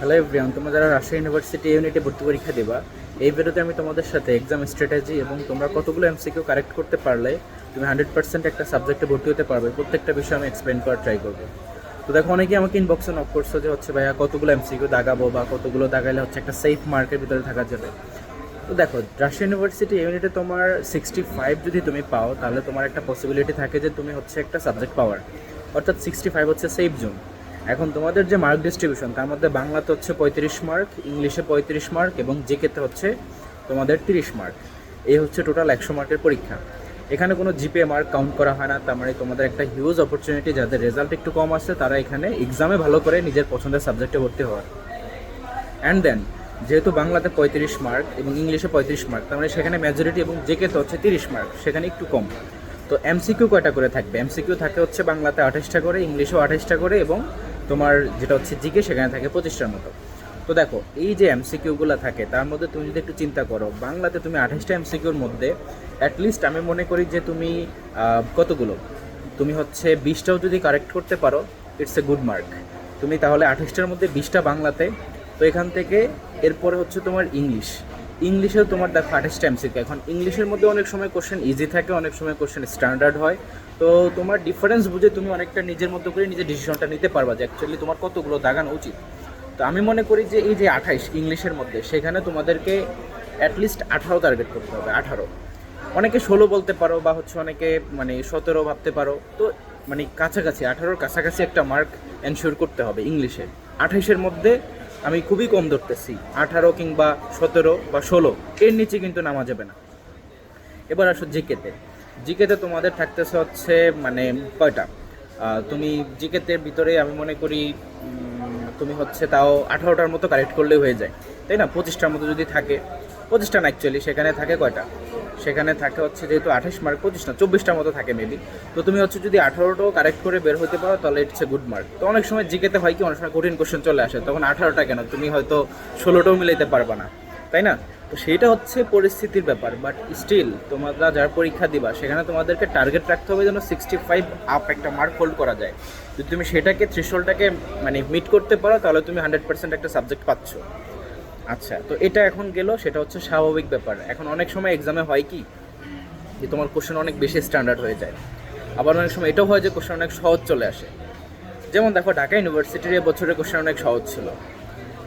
Hello everyone তোমরা যারা Rajshahi university ইউনিটে ভর্তি পরীক্ষা দেবা, এই ভিডিওতে আমি তোমাদের সাথে এক্সাম স্ট্র্যাটেজি এবং তোমরা কতগুলো এমসিকিউ কারেক্ট করতে পারলে, তুমি হান্ড্রেড পার্সেন্ট একটা সাবজেক্টে ভর্তি হতে পারবে, প্রত্যেকটা বিষয় আমি এক্সপ্লেন করার ট্রাই করব। তো দেখো, অনেকেই আমাকে ইনবক্সে নক করছ যে হচ্ছে ভাইয়া কতগুলো এমসিকিউ দাগাবো বা কতগুলো দাগাইলে হচ্ছে একটা সেফ মার্কের ভিতরে থাকা যাবে। তো দেখো, রাজশাহী ইউনিভার্সিটি ইউনিটে তোমার সিক্সটি ফাইভ যদি তুমি পাও, তাহলে তোমার একটা পসিবিলিটি থাকে যে তুমি হচ্ছে একটা সাবজেক্ট পাওয়ার। অর্থাৎ সিক্সটি ফাইভ হচ্ছে সেফ জোন এখন তোমাদের যে মার্ক ডিস্ট্রিবিউশন তার মধ্যে বাংলাতে হচ্ছে পঁয়ত্রিশ মার্ক ইংলিশে পঁয়ত্রিশ মার্ক এবং জিকেতে হচ্ছে তোমাদের তিরিশ মার্ক এই হচ্ছে টোটাল একশো মার্কের পরীক্ষা। এখানে কোনো জিপে মার্ক কাউন্ট করা হয় না, তার মানে তোমাদের একটা হিউজ অপরচুনিটি যাদের রেজাল্ট একটু কম আসছে তারা এখানে এক্সামে ভালো করে নিজের পছন্দের সাবজেক্টে ভর্তি হওয়ার। অ্যান্ড দেন যেহেতু বাংলাতে পঁয়ত্রিশ মার্ক এবং ইংলিশে পঁয়ত্রিশ মার্ক তার মানে সেখানে মেজরিটি এবং জেকেতে হচ্ছে তিরিশ মার্ক সেখানে একটু কম। তো এমসিকিউ কয়টা করে থাকবে? এমসিকিউ থাকে হচ্ছে বাংলাতে আঠাশটা করে, ইংলিশেও আঠাশটা করে এবং তোমার যেটা হচ্ছে জিকে, সেখানে থাকে পঁচিশটার মতো। তো দেখো, এই যে এমসিকিউগুলো থাকে, তার মধ্যে তুমি যদি একটু চিন্তা করো, বাংলাতে তুমি আঠাশটা এমসিকিউর মধ্যে অ্যাটলিস্ট আমি মনে করি যে তুমি কতগুলো? তুমি হচ্ছে বিশটাও যদি কারেক্ট করতে পারো ইটস এ গুড মার্ক তুমি তাহলে আঠাশটার মধ্যে বিশটা বাংলাতে, তো এখান থেকে এরপরে হচ্ছে তোমার ইংলিশ। ইংলিশেও তোমার দেখো আঠাশটা এমসিকিউ এখন ইংলিশের মধ্যে অনেক সময় কোশ্চেন ইজি থাকে, অনেক সময় কোশ্চেন স্ট্যান্ডার্ড হয়। তো তোমার ডিফারেন্স বুঝে তুমি অনেকটা নিজের মতো করে নিজের ডিসিশনটা নিতে পারবা যে অ্যাকচুয়ালি তোমার কতগুলো দাগানো উচিত। তো আমি মনে করি যে এই যে আঠাইশ ইংলিশের মধ্যে, সেখানে তোমাদেরকে অ্যাটলিস্ট আঠারো টার্গেট করতে হবে, আঠারো। অনেকে ষোলো বলতে পারো বা হচ্ছে অনেকে মানে সতেরো ভাবতে পারো। তো মানে কাছাকাছি, আঠারোর কাছাকাছি একটা মার্ক এনশিওর করতে হবে ইংলিশে আঠাইশের মধ্যে আমি খুবই কম ধরতেছি, আঠারো কিংবা সতেরো বা ষোলো, এর নিচে কিন্তু নামা যাবে না। এবার আসো জিকেতে। জিকেতে তোমাদের থাকতেছে হচ্ছে মানে কয়টা? তুমি জিকেতে ভিতরে আমি মনে করি তুমি হচ্ছে তাও আঠারোটার মতো কালেক্ট করলে হয়ে যায়, তাই না? পঁচিশটার মতো যদি থাকে, পঁচিশটা না অ্যাকচুয়ালি সেখানে থাকে কয়টা? সেখানে থাকে হচ্ছে যেহেতু আঠাশ মার্ক পঁচিশ না, চব্বিশটার মতো থাকে মেবি তো তুমি হচ্ছে যদি আঠারোটাও কারেক্ট করে বের হতে পারো, তাহলে ইটস এ গুড মার্ক তো অনেক সময় জিকেতে হয় কি, অনেক সময় কঠিন কোশ্চেন চলে আসে, তখন আঠারোটা কেন? তুমি হয়তো ষোলোটাও মিলাইতে পারবে না, তাই না? তো সেটা হচ্ছে পরিস্থিতির ব্যাপার বাট স্টিল তোমরা যারা পরীক্ষা দিবা, সেখানে তোমাদেরকে টার্গেট রাখতে হবে যেন সিক্সটি ফাইভ আপ একটা মার্ক হোল্ড করা যায়। যদি তুমি সেটাকে থ্রিশোলটাকে মানে মিট করতে পারো, তাহলে তুমি হান্ড্রেড পার্সেন্ট একটা সাবজেক্ট পাচ্ছ। আচ্ছা তো এটা এখন গেল, সেটা হচ্ছে স্বাভাবিক ব্যাপার। এখন অনেক সময় এক্সামে হয় কি, যে তোমার কোশ্চেন অনেক বেশি স্ট্যান্ডার্ড হয়ে যায়। আবার অনেক সময় এটাও হয় যে কোশ্চেন অনেক সহজ চলে আসে। যেমন দেখো, ঢাকা ইউনিভার্সিটির এ বছরের কোশ্চেন অনেক সহজ ছিল।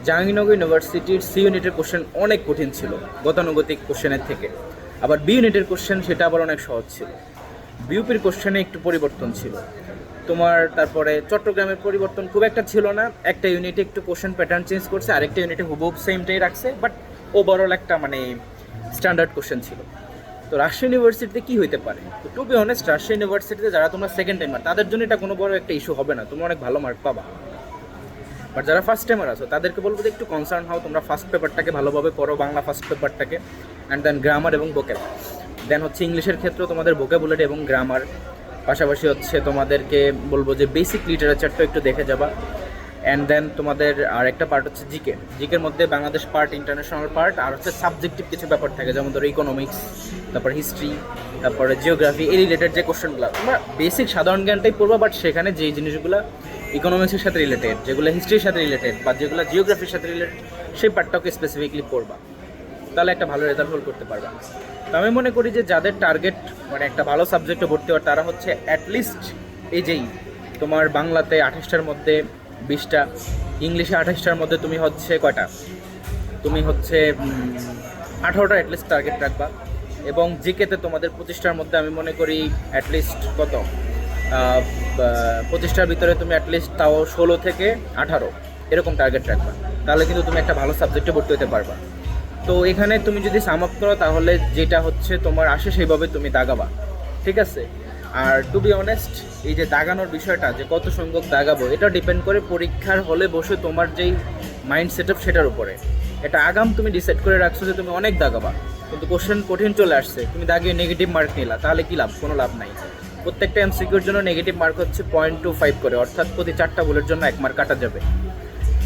জাহাঙ্গীরনগর ইউনিভার্সিটির সি ইউনিটের কোশ্চেন অনেক কঠিন ছিল, গতানুগতিক কোশ্চেনের থেকে। আবার বি ইউনিটের কোশ্চেন সেটা আবার অনেক সহজ ছিল। বিউপির কোশ্চেনে একটু পরিবর্তন ছিল। তোমার তারপরে চট্টগ্রামের পরিবর্তন খুব একটা ছিল না। একটা ইউনিটে একটু কোশ্চেন প্যাটার্ন চেঞ্জ করছে, আরেকটা ইউনিটে হুবহুব সেমটাই রাখছে বাট ওভারঅল একটা মানে স্ট্যান্ডার্ড কোশ্চেন ছিল। তো রাজশাহী ইউনিভার্সিটিতে কী হইতে পারে? তো টু বি অনেস্ট রাজশাহী ইউনিভার্সিটিতে যারা তোমরা সেকেন্ড টাইমার তাদের জন্য এটা কোনো বড় একটা ইস্যু হবে না। তোমরা অনেক ভালো মার্ক পাবা। বাট যারা ফার্স্ট টাইমার আছো, তাদেরকে বলব যে একটু কনসার্ন হও, তোমরা ফার্স্ট পেপারটাকে ভালোভাবে পড়ো, বাংলা ফার্স্ট পেপারটাকে অ্যান্ড দেন গ্রামার এবং ভোকেব দেন হচ্ছে ইংলিশের ক্ষেত্রেও তোমাদের ভোকেবুলেট এবং গ্রামার পাশাপাশি হচ্ছে তোমাদেরকে বলব যে বেসিক লিটারেচারটা একটু দেখে যাবা। অ্যান্ড দেন তোমাদের আর একটা পার্ট হচ্ছে জিকে জিকের মধ্যে বাংলাদেশ পার্ট ইন্টারন্যাশনাল পার্ট আর হচ্ছে সাবজেক্টিভ কিছু ব্যাপার থাকে, যেমন ধরো ইকোনমিক্স তারপর হিস্ট্রি তারপরে জিওগ্রাফি এই রিলেটেড যে কোশ্চেনগুলো তোমরা বেসিক সাধারণ জ্ঞানটাই পড়বা বাট সেখানে যেই জিনিসগুলো ইকোনমিক্সের সাথে রিলেটেড যেগুলো হিস্ট্রির সাথে রিলেটেড বা যেগুলো জিওগ্রাফির সাথে রিলেটেড সেই পার্টটাকে স্পেসিফিকলি পড়বা। তাহলে একটা ভালো রেজাল্ট হোল্ড করতে পারবা। তো আমি মনে করি যে যাদের টার্গেট মানে একটা ভালো সাবজেক্টে ভর্তি হওয়ার, তারা হচ্ছে অ্যাটলিস্ট এই যেই তোমার বাংলাতে আঠাশটার মধ্যে বিশটা, ইংলিশে আঠাশটার মধ্যে তুমি হচ্ছে কয়টা? তুমি হচ্ছে আঠারোটা অ্যাটলিস্ট টার্গেট রাখবা। এবং জিকেতে তোমাদের পঁচিশটার মধ্যে আমি মনে করি অ্যাটলিস্ট কত? পঁচিশটার ভিতরে তুমি অ্যাটলিস্ট তাও ষোলো থেকে আঠারো, এরকম টার্গেট রাখবা। তাহলে কিন্তু তুমি একটা ভালো সাবজেক্টে ভর্তি হতে পারবা। তো এখানে তুমি যদি সাম আপ করো, তাহলে যেটা হচ্ছে তোমার আসে, সেইভাবে তুমি দাগাবা। ঠিক আছে? আর টু বি অনেস্ট এই যে দাগানোর বিষয়টা, যে কত সংখ্যক দাগাবো, এটা ডিপেন্ড করে পরীক্ষার হলে বসে তোমার যেই মাইন্ড সেট আপ সেটার উপরে। এটা আগাম তুমি ডিসাইড করে রাখছো যে তুমি অনেক দাগাবা। কিন্তু কোশ্চেন কঠিন চলে আসছে, তুমি দাগিয়ে নেগেটিভ মার্ক নিলা, তাহলে কি লাভ? কোনো লাভ নাই। প্রত্যেকটা এমসিকিউর জন্য নেগেটিভ মার্ক হচ্ছে পয়েন্ট টু ফাইভ করে, অর্থাৎ প্রতি চারটা ভুলের জন্য এক মার্ক কাটা যাবে।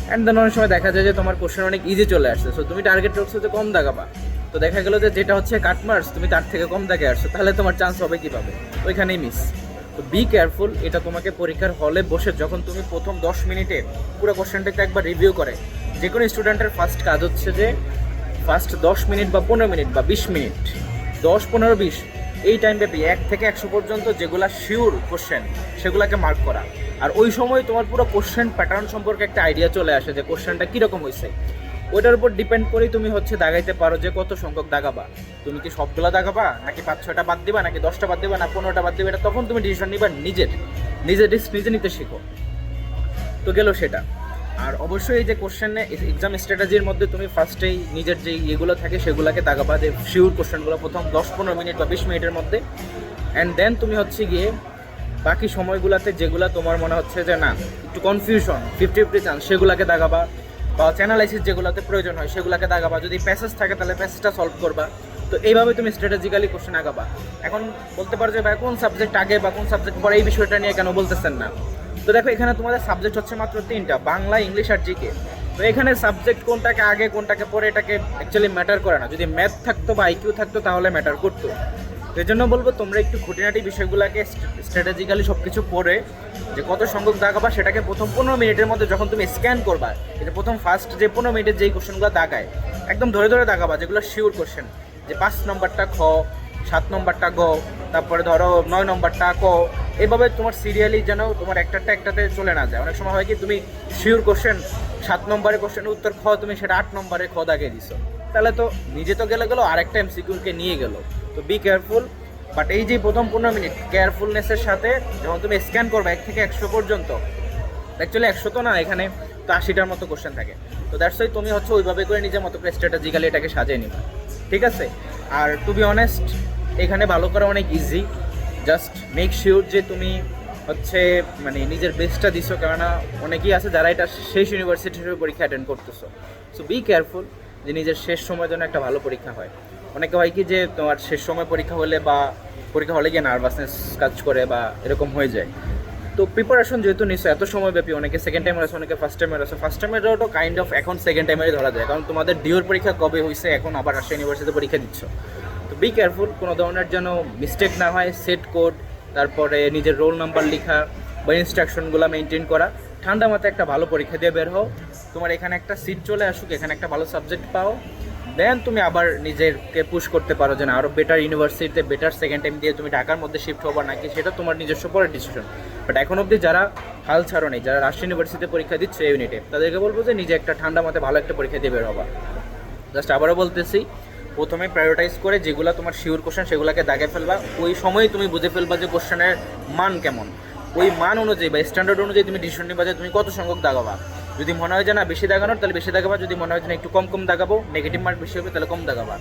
অ্যান্ড দেন অনেক সময় দেখা যায় যে তোমার কোশ্চেন অনেক ইজি চলে আসছে। সো তুমি টার্গেট রাখছো যে কম দাগাবা। তো দেখা গেলো যে যেটা হচ্ছে কাট মার্কস তুমি তার থেকে কম দাগে আসছো। তাহলে তোমার চান্স হবে কীভাবে ওইখানেই মিস তো বি কেয়ারফুল এটা তোমাকে পরীক্ষার হলে বসে যখন তুমি প্রথম দশ মিনিটে পুরো কোশ্চেনটাকে একবার রিভিউ করে, যে কোনো স্টুডেন্টের ফার্স্ট কাজ হচ্ছে যে ফার্স্ট দশ মিনিট বা পনেরো মিনিট বা বিশ মিনিট, দশ, পনেরো, বিশ এই টাইম ব্যাপী এক থেকে একশো পর্যন্ত যেগুলা শিওর কোশ্চেন সেগুলোকে মার্ক করা। আর ওই সময় তোমার পুরো কোশ্চেন প্যাটার্ন সম্পর্কে একটা আইডিয়া চলে আসে যে কোশ্চেনটা কীরকম হয়েছে ওইটার উপর ডিপেন্ড করেই তুমি হচ্ছে দাগাইতে পারো যে কত সংখ্যক দাগাবা। তুমি কি সবগুলো দাগাবা, নাকি পাঁচ, ছয়টা বাদ দিবা, নাকি দশটা বাদ দিবা, না পনেরোটা বাদ দিবা, এটা তখন তুমি ডিসিশন নিবা নিজের। নিজের রিস্ক নিজে নিতে শিখো। তো গেল সেটা। আর অবশ্যই যে কোশ্চেনে এক্সাম স্ট্র্যাটেজির মধ্যে তুমি ফার্স্টেই নিজের যে ইয়েগুলো থাকে সেগুলোকে দাগাবা যে শিওর কোশ্চেনগুলো প্রথম দশ পনেরো মিনিট বা বিশ মিনিটের মধ্যে। অ্যান্ড দেন তুমি হচ্ছে গিয়ে বাকি সময়গুলোতে যেগুলো তোমার মনে হচ্ছে যে না, একটু কনফিউশন ফিফটি ফিফটি চান্স সেগুলোকে দাগাবা বা চ্যানালাইসিস যেগুলোতে প্রয়োজন হয় সেগুলোকে দাগাবা যদি প্যাসেজ থাকে তাহলে প্যাসেজটা সলভ করবা। তো এইভাবে তুমি স্ট্র্যাটেজিক্যালি কোশ্চেন আগাবা। এখন বলতে পারো যে ভাই, কোন সাবজেক্ট আগে বা কোন সাবজেক্ট পরে এই বিষয়টা নিয়ে কেন বলতেছেন না? তো দেখো, এখানে তোমাদের সাবজেক্ট হচ্ছে মাত্র তিনটা, বাংলা, ইংলিশ আর জিকে তো এখানে সাবজেক্ট কোনটাকে আগে, কোনটাকে পরে, এটাকে অ্যাকচুয়ালি ম্যাটার করে না। যদি ম্যাথ থাকতো বা আইকিউ থাকতো, তাহলে ম্যাটার করতো। এই জন্য বলব, তোমরা একটু খুঁটিনাটি বিষয়গুলোকে স্ট্র্যাটেজিক্যালি সব কিছু পড়ে, যে কত সংখ্যক দাগাবা সেটাকে প্রথম পনেরো মিনিটের মধ্যে যখন তুমি স্ক্যান করবা, এটা প্রথম ফার্স্ট যে পনেরো মিনিটের যেই কোশ্চেনগুলো দাগায়, একদম ধরে ধরে দাগাবা, যেগুলো শিওর কোশ্চেন যে পাঁচ নম্বরটা খ, সাত নম্বরটা গ, তারপরে ধরো নয় নম্বরটা ক এভাবে তোমার সিরিয়ালি যেন তোমার একটাটা একটাতে চলে না যায়। অনেক সময় হয় কি, তুমি শিওর কোশ্চেন সাত নম্বরের কোশ্চেনের উত্তর খ তুমি সেটা আট নম্বরে খ দাগিয়ে দিছো। তাহলে তো নিজে তো গেলে গেলো, আরেকটা এমসিকিউকে নিয়ে গেলো। তো বি কেয়ারফুল বাট এই যে প্রথম পনেরো মিনিট কেয়ারফুলনেসের সাথে যখন তুমি স্ক্যান করবে, এক থেকে একশো পর্যন্ত অ্যাকচুয়ালি একশো তো না, এখানে তো আশিটার মতো কোশ্চেন থাকে। তো দ্যাটস ওই তুমি হচ্ছে ওইভাবে করে নিজের মতো করে স্ট্র্যাটেজিক্যালি এটাকে সাজিয়ে নিবা। ঠিক আছে? আর টু বি অনেস্ট এখানে ভালো করা অনেক ইজি জাস্ট মেক শিওর যে তুমি হচ্ছে মানে নিজের বেস্টটা দিছো, কেননা অনেকেই আছে যারা এটা শেষ ইউনিভার্সিটি হিসেবে পরীক্ষা অ্যাটেন্ড করতেছো। সো বি কেয়ারফুল যে নিজের শেষ সময়ের জন্য একটা ভালো পরীক্ষা হয়। অনেকে হয় কি যে তোমার শেষ সময় পরীক্ষা হলে বা পরীক্ষা হলে গিয়ে নার্ভাসনেস কাজ করে বা এরকম হয়ে যায়। তো প্রিপারেশন যেহেতু নিশ্চয় এত সময় ব্যাপী অনেকে সেকেন্ড টাইমের আছে, অনেকে ফার্স্ট টাইমের আছে। ফার্স্ট টাইমের তো কাইন্ড অফ এখন সেকেন্ড টাইমেরই ধরা যায়, কারণ তোমাদের ডিওর পরীক্ষা কবে হয়েছে এখন আবার রাজশাহী ইউনিভার্সিটিতে পরীক্ষা দিচ্ছ। বি কেয়ারফুল কোনো ধরনের যেন মিস্টেক না হয় সেট কোড তারপরে নিজের রোল নাম্বার লেখা বা ইনস্ট্রাকশনগুলো মেনটেন করা। ঠান্ডা মাথায় একটা ভালো পরীক্ষা দিয়ে বের হও। তোমার এখানে একটা সিট চলে আসুক, এখানে একটা ভালো সাবজেক্ট পাও। দেন তুমি আবার নিজেকে পুশ করতে পারো যে না আরও বেটার ইউনিভার্সিটিতে বেটার সেকেন্ড টাইম দিয়ে তুমি ঢাকার মধ্যে শিফট হবা নাকি, সেটা তোমার নিজস্ব পরের ডিসিশন বাট এখন অবধি যারা হাল ছাড়ো নেই, যারা রাজশাহী ইউনিভার্সিটিতে পরীক্ষা দিচ্ছে ইউনিটে তাদেরকে বলব যে নিজে একটা ঠান্ডা মাথায় ভালো একটা পরীক্ষা দিয়ে বের হবা। জাস্ট আবারও বলতেছি প্রথমে প্রায়োরিটাইজ করে যেগুলো তোমার শিওর কোশ্চেন সেগুলোকে দাগে ফেলবা। ওই সময়ই তুমি বুঝে ফেলবা যে কোশ্চেনের মান কেমন। ওই মান অনুযায়ী বা স্ট্যান্ডার্ড অনুযায়ী তুমি ডিসিশন নিবা যে তুমি কত সংখ্যক দাগাবা। যদি মনে হয় যে না, বেশি দাগানোর, তাহলে বেশি দাগাবা। যদি মনে হয় যে না, একটু কম কম দাগাবো নেগেটিভ মার্ক বেশি হবে, তাহলে কম দাগাবা।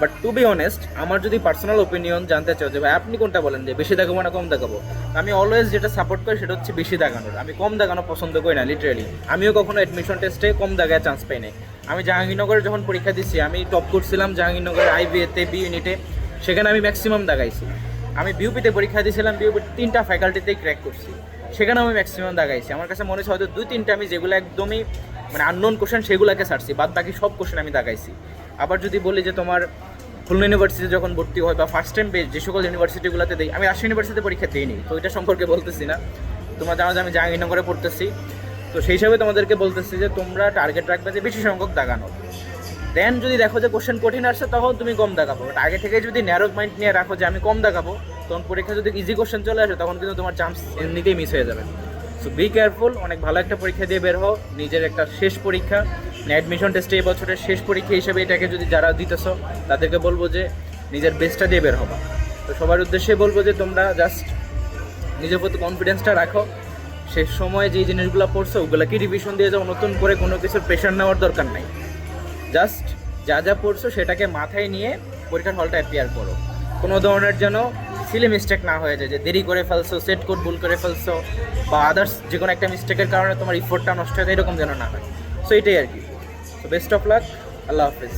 বাট টু বি অনেস্ট আমার যদি পার্সোনাল ওপিনিয়ন জানতে চাও যে ভাই, আপনি কোনটা বলেন যে বেশি দেখাবো না কম দাগাবো আমি অলওয়েজ যেটা সাপোর্ট করি সেটা হচ্ছে বেশি দেখানোর। আমি কম দেখানো পছন্দ করি না লিটারেলি আমিও কখনো অ্যাডমিশন টেস্টে কম দেখায় চান্স পাই নাই। আমি জাহাঙ্গীরনগরে যখন পরীক্ষা দিচ্ছি আমি টপ করছিলাম জাহাঙ্গীরনগরের আইবিএতে বি ইউনিটে সেখানে আমি ম্যাক্সিমাম দাগাইছি আমি বিউপিতে পরীক্ষা দিয়েছিলাম বিউপি তিনটা ফ্যাকাল্টিতেই ক্র্যাক করছি। সেখানে আমি ম্যাক্সিমাম দাগাইছি আমার কাছে মনে হচ্ছে হয়তো দুই তিনটা আমি যেগুলো একদমই মানে আননোন কোশ্চেন সেগুলোকে ছাড়ছি, বাদ বাকি সব কোশ্চেন আমি দাগাইছি আবার যদি বলি যে তোমার খুলনা ইউনিভার্সিটি যখন ভর্তি হয় বা ফার্স্ট টাইম যে সকল ইউনিভার্সিটিগুলোতে দিই, আমি রাজশাহী ইউনিভার্সিটিতে পরীক্ষা দিইনি, তো এটা সম্পর্কে বলতেছি না। তোমরা জানো যে আমি জাহাঙ্গীরনগরে পড়তেছি। তো সেই হিসাবে তোমাদেরকে বলতেছি যে তোমরা টার্গেট রাখবে যে বেশি সংখ্যক দাগানো দেন যদি দেখো যে কোশ্চেন কঠিন আসছে, তখন তুমি কম দাগাবো। বাট আগে থেকে যদি ন্যারো মাইন্ড নিয়ে রাখো যে আমি কম দাগাবো, তখন পরীক্ষা যদি ইজি কোশ্চেন চলে আসে, তখন কিন্তু তোমার চান্স এমনিতেই মিস হয়ে যাবে। সো বি কেয়ারফুল অনেক ভালো একটা পরীক্ষা দিয়ে বের হও। নিজের একটা শেষ পরীক্ষা। অ্যাডমিশন টেস্টে এই বছরের শেষ পরীক্ষা হিসেবে এটাকে যদি যারা দিতেছো, তাদেরকে বলব যে নিজের বেস্টটা দিয়ে বের হবা। তো সবার উদ্দেশ্যে বলব যে তোমরা জাস্ট নিজের প্রতি কনফিডেন্সটা রাখো। শেষ সময়ে যে জিনিসগুলো পড়ছো, ওগুলোকে রিভিশন দিয়ে যাও। নতুন করে কোনো কিছুর প্রেশার নেওয়ার দরকার নাই। জাস্ট যা যা পড়ছো সেটাকে মাথায় নিয়ে পরীক্ষার হলটা অ্যাপিয়ার করো। কোনো ধরনের যেন সিলি মিস্টেক না হয়ে যায় যে দেরি করে ফেলছো সেট কোড ভুল করে ফেলছো, বা আদার্স যে কোনো একটা মিস্টেকের কারণে তোমার ইফোর্টটা নষ্ট হয়ে যায়, এরকম যেন না হয়। সো এটাই আর কি। Best of luck Allah Hafiz